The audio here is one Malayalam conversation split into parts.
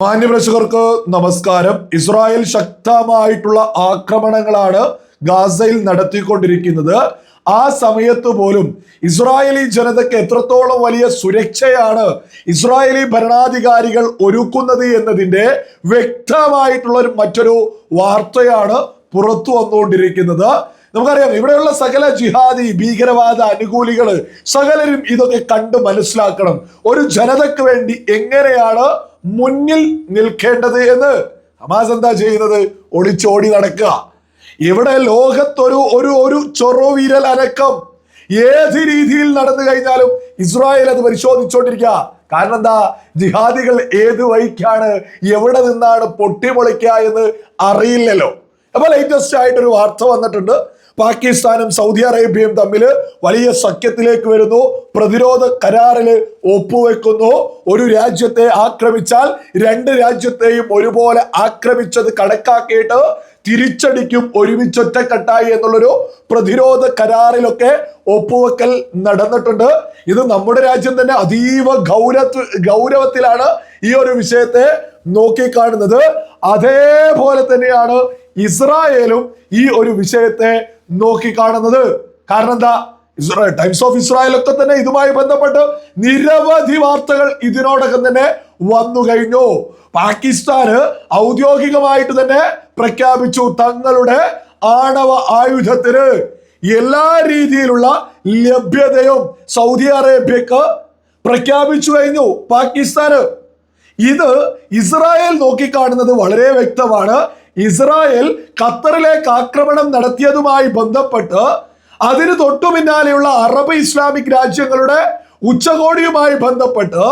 മാന്യപ്രേക്ഷകർക്ക് നമസ്കാരം. ഇസ്രായേൽ ശക്തമായിട്ടുള്ള ആക്രമണങ്ങളാണ് ഗാസയിൽ നടത്തിക്കൊണ്ടിരിക്കുന്നത്. ആ സമയത്ത് പോലും ഇസ്രായേലി ജനതയ്ക്ക് എത്രത്തോളം വലിയ സുരക്ഷയാണ് ഇസ്രായേലി ഭരണാധികാരികൾ ഒരുക്കുന്നത് എന്നതിന്റെ വ്യക്തമായിട്ടുള്ള ഒരു മറ്റൊരു വാർത്തയാണ് പുറത്തു വന്നുകൊണ്ടിരിക്കുന്നത്. നമുക്കറിയാം ഇവിടെയുള്ള സകല ജിഹാദി ഭീകരവാദ അനുകൂലികൾ സകലരും ഇതൊക്കെ കണ്ട് മനസ്സിലാക്കണം. ഒരു ജനതയ്ക്ക് വേണ്ടി എങ്ങനെയാണ് മുന്നിൽ നിൽക്കേണ്ടത് എന്ന് ഹമാസ് എന്താ ചെയ്യുന്നത്? ഒളിച്ചോടി നടക്കുക. ഇവിടെ ലോകത്തൊരു ഒരു ഒരു ചൊറോവിരൽ അനക്കം. ഏത് രീതിയിൽ നടന്നു കഴിഞ്ഞാലും ഇസ്രായേൽ അത് പരിശോധിച്ചുകൊണ്ടിരിക്കുക കാരണം എന്താ? ജിഹാദികൾ ഏത് വഴിക്കാണ് എവിടെ നിന്നാണ് പൊട്ടിമുളയ്ക്കുക എന്ന് അറിയില്ലല്ലോ. അപ്പൊ ലേറ്റസ്റ്റ് ആയിട്ടൊരു വാർത്ത വന്നിട്ടുണ്ട്. പാകിസ്ഥാനും സൗദി അറേബ്യയും തമ്മിൽ വലിയ സഖ്യത്തിലേക്ക് വരുന്നു. പ്രതിരോധ കരാറിൽ ഒപ്പുവെക്കുന്നു. ഒരു രാജ്യത്തെ ആക്രമിച്ചാൽ രണ്ട് രാജ്യത്തെയും ഒരുപോലെ ആക്രമിച്ചത് കണക്കാക്കിയിട്ട് തിരിച്ചടിക്കും ഒരുമിച്ചൊറ്റക്കെട്ടായി എന്നുള്ളൊരു പ്രതിരോധ കരാറിലൊക്കെ ഒപ്പുവെക്കൽ നടന്നിട്ടുണ്ട്. ഇത് നമ്മുടെ രാജ്യം തന്നെ അതീവ ഗൗരവ ഗൗരവത്തിലാണ് ഈ ഒരു വിഷയത്തെ നോക്കിക്കാണുന്നത്. അതേപോലെ തന്നെയാണ് ഇസ്രായേലും ഈ ഒരു വിഷയത്തെ നോക്കിക്കാണുന്നത് കാരണം എന്താ? ഇസ്രായേൽ ടൈംസ് ഓഫ് ഇസ്രായേൽ ഒക്കെ തന്നെ ഇതുമായി ബന്ധപ്പെട്ട് നിരവധി വാർത്തകൾ ഇതിനോടകം തന്നെ വന്നു കഴിഞ്ഞു. പാകിസ്ഥാന് ഔദ്യോഗികമായിട്ട് തന്നെ പ്രഖ്യാപിച്ചു തങ്ങളുടെ ആണവ ആയുധത്തിന് എല്ലാ രീതിയിലുള്ള ലഭ്യതയും സൗദി അറേബ്യക്ക് പ്രഖ്യാപിച്ചു കഴിഞ്ഞു പാകിസ്ഥാന്. ഇത് ഇസ്രായേൽ നോക്കിക്കാണുന്നത് വളരെ വ്യക്തമാണ്. ഇസ്രായേൽ ഖത്തറിലേക്ക് ആക്രമണം നടത്തിയതുമായി ബന്ധപ്പെട്ട് അതിന് തൊട്ടു പിന്നാലെയുള്ള അറബ് ഇസ്ലാമിക് രാജ്യങ്ങളുടെ ഉച്ചകോടിയുമായി ബന്ധപ്പെട്ട്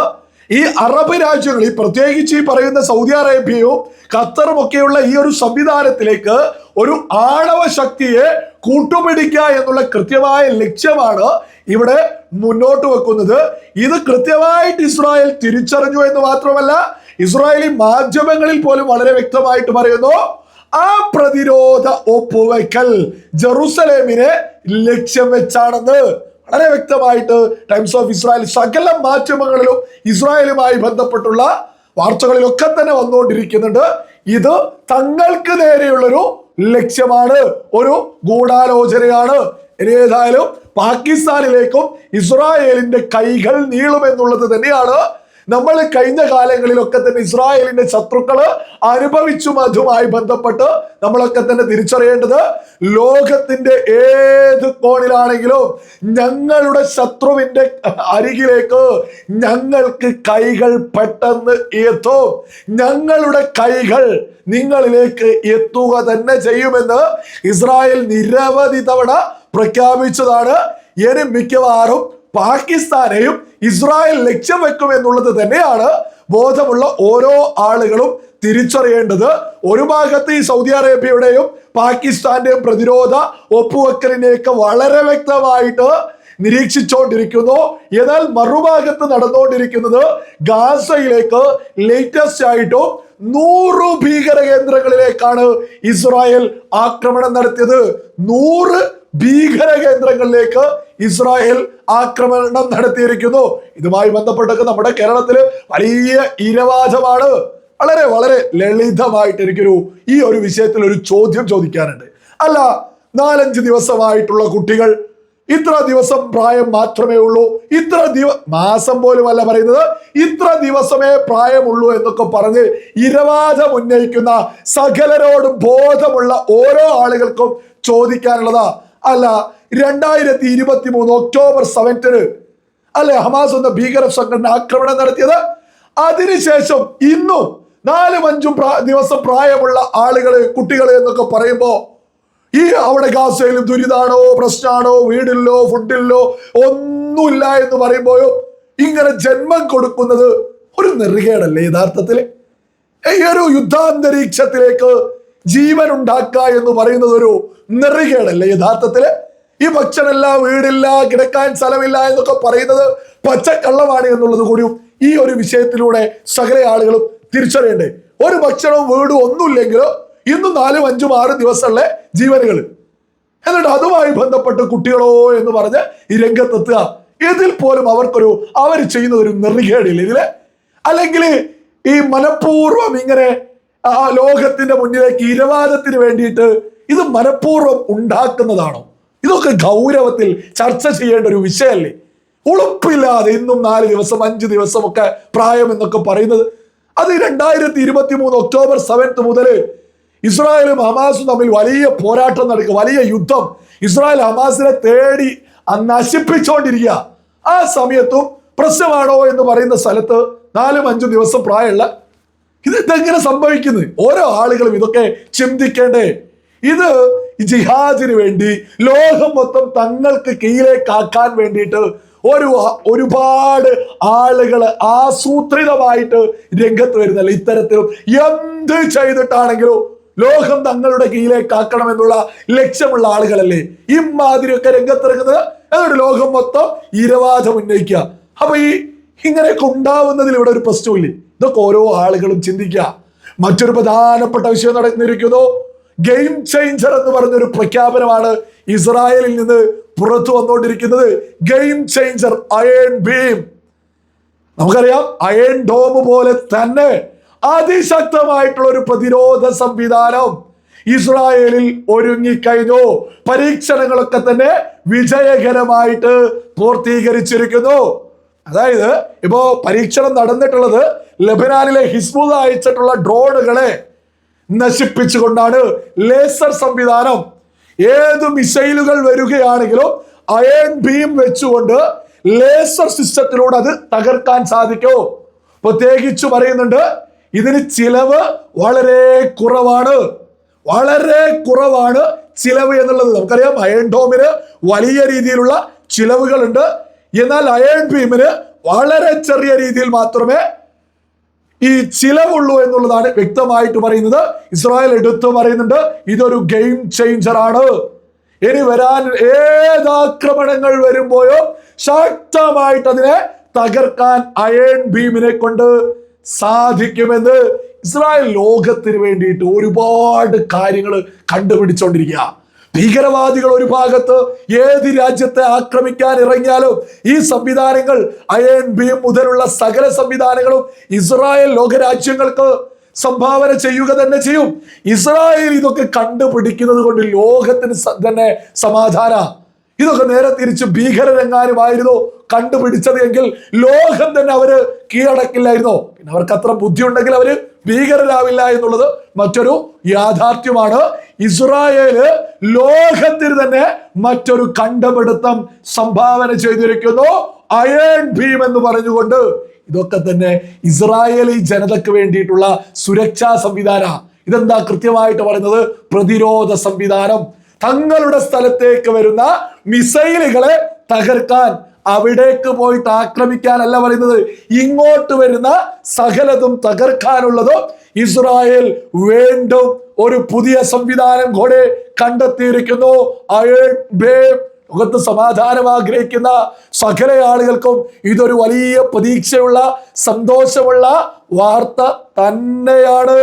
ഈ അറബ് രാജ്യങ്ങൾ ഈ പ്രത്യേകിച്ച് ഈ പറയുന്ന സൗദി അറേബ്യയും ഖത്തറും ഒക്കെയുള്ള ഈ ഒരു സംവിധാനത്തിലേക്ക് ഒരു ആണവ ശക്തിയെ കൂട്ടുപിടിക്കുക എന്നുള്ള കൃത്യമായ ലക്ഷ്യമാണ് ഇവിടെ മുന്നോട്ട് വെക്കുന്നത്. ഇത് കൃത്യമായിട്ട് ഇസ്രായേൽ തിരിച്ചറിഞ്ഞു എന്ന് മാത്രമല്ല ഇസ്രായേലി മാധ്യമങ്ങളിൽ പോലും വളരെ വ്യക്തമായിട്ട് പറയുന്നു ആ പ്രതിരോധ ഒപ്പുവയ്ക്കൽ ജെറുസലേമിനെ ലക്ഷ്യം വെച്ചാണെന്ന്. വളരെ വ്യക്തമായിട്ട് ടൈംസ് ഓഫ് ഇസ്രായേൽ സകല മാധ്യമങ്ങളിലും ഇസ്രായേലുമായി ബന്ധപ്പെട്ടുള്ള വാർത്തകളിലൊക്കെ തന്നെ വന്നുകൊണ്ടിരിക്കുന്നുണ്ട്. ഇത് തങ്ങൾക്ക് നേരെയുള്ളൊരു ലക്ഷ്യമാണ് ഒരു ഗൂഢാലോചനയാണ്. ഇനി ഏതായാലും പാകിസ്ഥാനിലേക്കും ഇസ്രായേലിന്റെ കൈകൾ നീളുമെന്നുള്ളത് തന്നെയാണ് നമ്മൾ കഴിഞ്ഞ കാലങ്ങളിലൊക്കെ തന്നെ ഇസ്രായേലിന്റെ ശത്രുക്കൾ അനുഭവിച്ചും അതുമായി ബന്ധപ്പെട്ട് നമ്മളൊക്കെ തന്നെ തിരിച്ചറിയേണ്ടത് ലോകത്തിന്റെ ഏത് കോണിലാണെങ്കിലും ഞങ്ങളുടെ ശത്രുവിന്റെ അരികിലേക്ക് ഞങ്ങൾക്ക് കൈകൾ പെട്ടെന്ന് എത്തും. ഞങ്ങളുടെ കൈകൾ നിങ്ങളിലേക്ക് എത്തുക തന്നെ ചെയ്യുമെന്ന് ഇസ്രായേൽ നിരവധി തവണ പ്രഖ്യാപിച്ചതാണ്. ഇനി മിക്കവാറും പാകിസ്ഥാനെയും ഇസ്രായേൽ ലക്ഷ്യം വെക്കും എന്നുള്ളത് തന്നെയാണ് ബോധമുള്ള ഓരോ ആളുകളും തിരിച്ചറിയേണ്ടത്. ഒരു ഭാഗത്ത് ഈ സൗദി അറേബ്യയുടെയും പാകിസ്ഥാന്റെയും പ്രതിരോധ ഒപ്പുവെക്കലിനെയൊക്കെ വളരെ വ്യക്തമായിട്ട് നിരീക്ഷിച്ചുകൊണ്ടിരിക്കുന്നു എന്നാൽ മറുഭാഗത്ത് നടന്നുകൊണ്ടിരിക്കുന്നത് ഗാസയിലേക്ക് ലേറ്റസ്റ്റ് ആയിട്ടും നൂറ് ഭീകര കേന്ദ്രങ്ങളിലേക്കാണ് ഇസ്രായേൽ ആക്രമണം നടത്തിയത്. നൂറ് ഭീകര കേന്ദ്രങ്ങളിലേക്ക് ഇസ്രായേൽ ആക്രമണം നടത്തിയിരിക്കുന്നു. ഇതുമായി ബന്ധപ്പെട്ടൊക്കെ നമ്മുടെ കേരളത്തിൽ വലിയ ഇരവാദമാണ് വളരെ വളരെ ലളിതമായിട്ട് എനിക്കൊരു ഈ ഒരു വിഷയത്തിൽ ഒരു ചോദ്യം ചോദിക്കാനുണ്ട്. അല്ല നാലഞ്ച് ദിവസമായിട്ടുള്ള കുട്ടികൾ ഇത്ര ദിവസം പ്രായം മാത്രമേ ഉള്ളൂ. ഇത്ര ദിവ മാസം പോലും അല്ല പറയുന്നത്. ഇത്ര ദിവസമേ പ്രായമുള്ളൂ എന്നൊക്കെ പറഞ്ഞ് ഇരവാദം ഉന്നയിക്കുന്ന സകലരോടും ബോധമുള്ള ഓരോ ആളുകൾക്കും ചോദിക്കാനുള്ളതാ. അല്ല രണ്ടായിരത്തി ഇരുപത്തി മൂന്ന് ഒക്ടോബർ സെവന്റിന് അല്ലെ ഹമാസ് എന്ന ഭീകര സംഘടന ആക്രമണം നടത്തിയത്. അതിനുശേഷം ഇന്നും നാലും അഞ്ചും ദിവസം പ്രായമുള്ള ആളുകൾ കുട്ടികൾ എന്നൊക്കെ പറയുമ്പോ ഈ അവിടെ ഗാസയിലും ദുരിതാണോ പ്രശ്നമാണോ വീടില്ലോ ഫുഡില്ലോ ഒന്നുമില്ല എന്ന് പറയുമ്പോഴോ ഇങ്ങനെ ജന്മം കൊടുക്കുന്നത് ഒരു നെറുകേടല്ലേ യഥാർത്ഥത്തിൽ ഈ ഒരു യുദ്ധാന്തരീക്ഷത്തിലേക്ക് ജീവൻ ഉണ്ടാക്കുക എന്ന് പറയുന്നത് ഒരു നെറുകേടല്ലേ യഥാർത്ഥത്തിൽ? ഈ ഭക്ഷണമില്ല വീടില്ല കിടക്കാൻ സ്ഥലമില്ല എന്നൊക്കെ പറയുന്നത് പച്ചക്കള്ളമാണ് എന്നുള്ളത് കൂടിയും ഈ ഒരു വിഷയത്തിലൂടെ സകല ആളുകളും തിരിച്ചറിയണ്ടേ. ഒരു ഭക്ഷണവും വീടും ഒന്നുമില്ലെങ്കിലോ ഇന്നും നാലും അഞ്ചും ആറ് ദിവസമുള്ള ജീവനുകൾ എന്നിട്ട് അതുമായി ബന്ധപ്പെട്ട് കുട്ടികളോ എന്ന് പറഞ്ഞ് ഈ രംഗത്തെത്തുക. ഇതിൽ പോലും അവർക്കൊരു അവർ ചെയ്യുന്ന ഒരു നെറികേടില്ല ഇതിൽ. അല്ലെങ്കിൽ ഈ മനഃപൂർവം ഇങ്ങനെ ആ ലോകത്തിന്റെ മുന്നിലേക്ക് ഇരവാദത്തിന് വേണ്ടിയിട്ട് ഇത് മനഃപൂർവം ഉണ്ടാക്കുന്നതാണോ? ഇതൊക്കെ ഗൗരവത്തിൽ ചർച്ച ചെയ്യേണ്ട ഒരു വിഷയമല്ലേ? ഉളുപ്പില്ലാതെ ഇന്നും നാല് ദിവസം അഞ്ച് ദിവസമൊക്കെ പ്രായം എന്നൊക്കെ പറയുന്നത്. അത് രണ്ടായിരത്തി ഇരുപത്തി മൂന്ന് ഒക്ടോബർ സെവൻത്ത് മുതൽ ഇസ്രായേലും ഹമാസും തമ്മിൽ വലിയ പോരാട്ടം നടക്കുക വലിയ യുദ്ധം. ഇസ്രായേൽ ഹമാസിനെ തേടി നശിപ്പിച്ചോണ്ടിരിക്കുക ആ സമയത്തും പ്രശ്നമാണോ എന്ന് പറയുന്ന സ്ഥലത്ത് നാലും അഞ്ചും ദിവസം പ്രായമുള്ള ഇത് ഇതെങ്ങനെ സംഭവിക്കുന്നത് ഓരോ ആളുകളും ഇതൊക്കെ ചിന്തിക്കേണ്ടേ. ഇത് ജിഹാദിന് വേണ്ടി ലോകം മൊത്തം തങ്ങൾക്ക് കീഴിലേക്കാക്കാൻ വേണ്ടിയിട്ട് ഒരു ഒരുപാട് ആളുകൾ ആസൂത്രിതമായിട്ട് രംഗത്ത് വരുന്നല്ലേ? ഇത്തരത്തിലും എന്ത് ചെയ്തിട്ടാണെങ്കിലും ലോകം തങ്ങളുടെ കീഴിലേക്കാക്കണമെന്നുള്ള ലക്ഷ്യമുള്ള ആളുകളല്ലേ? ഇമാതിരിയൊക്കെ രംഗത്തിറങ്ങുന്നത്? എന്നിട്ട് ലോകം മൊത്തം ഇരവാദം ഉന്നയിക്കുക. അപ്പൊ ഈ ഇങ്ങനെയൊക്കെ ഉണ്ടാവുന്നതിൽ ഇവിടെ ഒരു പ്രശ്നമില്ലേ ഇതൊക്കെ ഓരോ ആളുകളും ചിന്തിക്കുക. മറ്റൊരു പ്രധാനപ്പെട്ട വിഷയം നടന്നിരിക്കുന്നു. ഗെയിം ചേഞ്ചർ എന്ന് പറഞ്ഞൊരു പ്രഖ്യാപനമാണ് ഇസ്രായേലിൽ നിന്ന് പുറത്തു വന്നുകൊണ്ടിരിക്കുന്നത്. ഗെയിം ചേഞ്ചർ അയൺ ബീം നമുക്കറിയാം അയൺ ഡോം പോലെ തന്നെ അതിശക്തമായിട്ടുള്ള ഒരു പ്രതിരോധ സംവിധാനം ഇസ്രായേലിൽ ഒരുങ്ങിക്കഴിഞ്ഞു. പരീക്ഷണങ്ങളൊക്കെ തന്നെ വിജയകരമായിട്ട് പൂർത്തീകരിച്ചിരിക്കുന്നു. അതായത് ഇപ്പോ പരീക്ഷണം നടന്നിട്ടുള്ളത് ലബനാനിലെ ഹിസ്ബു അയച്ചിട്ടുള്ള ഡ്രോണുകളെ നശിപ്പിച്ചുകൊണ്ടാണ് ലേസർ സംവിധാനം. ഏത് മിസൈലുകൾ വരികയാണെങ്കിലും അയൺ ബീം വെച്ചുകൊണ്ട് ലേസർ സിസ്റ്റത്തിലൂടെ അത് തകർക്കാൻ സാധിക്കും. പ്രത്യേകിച്ച് പറയുന്നുണ്ട് ഇതിന് ചിലവ് വളരെ കുറവാണ്. വളരെ കുറവാണ് ചിലവ് എന്നുള്ളത്. നമുക്കറിയാം അയൺ ഡോമിന് വലിയ രീതിയിലുള്ള ചിലവുകളുണ്ട്. എന്നാൽ അയൺ ബീമിന് വളരെ ചെറിയ രീതിയിൽ മാത്രമേ ഈ ചിലവുള്ളൂ എന്നുള്ളതാണ് വ്യക്തമായിട്ട് പറയുന്നത്. ഇസ്രായേൽ എടുത്തു പറയുന്നുണ്ട് ഇതൊരു ഗെയിം ചേഞ്ചർ ആണ്. ഇനി വരാൻ ഏതാക്രമണങ്ങൾ വരുമ്പോഴും ശക്തമായിട്ട് അതിനെ തകർക്കാൻ അയൺ ഭീമിനെ കൊണ്ട് സാധിക്കുമെന്ന് ഇസ്രായേൽ ലോകത്തിന് വേണ്ടിയിട്ട് ഒരുപാട് കാര്യങ്ങൾ കണ്ടുപിടിച്ചുകൊണ്ടിരിക്കുക ഭീകരവാദികൾ ഒരു ഭാഗത്ത് ഏത് രാജ്യത്തെ ആക്രമിക്കാൻ ഇറങ്ങിയാലും ഈ സംവിധാനങ്ങൾ അയൺ ബീം മുതലുള്ള സകല സംവിധാനങ്ങളും ഇസ്രായേൽ ലോകരാജ്യങ്ങൾക്ക് സംഭാവന ചെയ്യുക തന്നെ ചെയ്യും. ഇസ്രായേൽ ഇതൊക്കെ കണ്ടുപിടിക്കുന്നത് കൊണ്ട് ലോകത്തിന് തന്നെ സമാധാന ഇതൊക്കെ നേരെ തിരിച്ച് ഭീകരരെങ്ങാനുമായിരുന്നു കണ്ടുപിടിച്ചത് എങ്കിൽ ലോകം തന്നെ അവർ കീഴടക്കില്ലായിരുന്നോ? പിന്നെ അവർക്ക് അത്ര ബുദ്ധി ഉണ്ടെങ്കിൽ അവർ ഭീകരരാവില്ല എന്നുള്ളത് മറ്റൊരു യാഥാർത്ഥ്യമാണ്. ഇസ്രായേൽ ലോകത്തിന് തന്നെ മറ്റൊരു കണ്ടുപിടുത്തം സംഭാവന ചെയ്തിരിക്കുന്നു. അയൺ ഭീം എന്ന് പറഞ്ഞുകൊണ്ട് ഇതൊക്കെ തന്നെ ഇസ്രായേലി ജനതയ്ക്ക് വേണ്ടിയിട്ടുള്ള സുരക്ഷാ സംവിധാന. ഇതെന്താ കൃത്യമായിട്ട് പറയുന്നത്? പ്രതിരോധ സംവിധാനം. തങ്ങളുടെ സ്ഥലത്തേക്ക് വരുന്ന മിസൈലുകളെ തകർക്കാൻ അവിടേക്ക് പോയിട്ട് ആക്രമിക്കാനല്ല പറയുന്നത്. ഇങ്ങോട്ട് വരുന്ന സകലതും തകർക്കാനുള്ളതും ഇസ്രായേൽ വീണ്ടും ഒരു പുതിയ സംവിധാനം കൂടെ കണ്ടെത്തിയിരിക്കുന്നു. ലോകത്ത് സമാധാനം ആഗ്രഹിക്കുന്ന സകല ആളുകൾക്കും ഇതൊരു വലിയ പ്രതീക്ഷയുള്ള സന്തോഷമുള്ള വാർത്ത തന്നെയാണ്.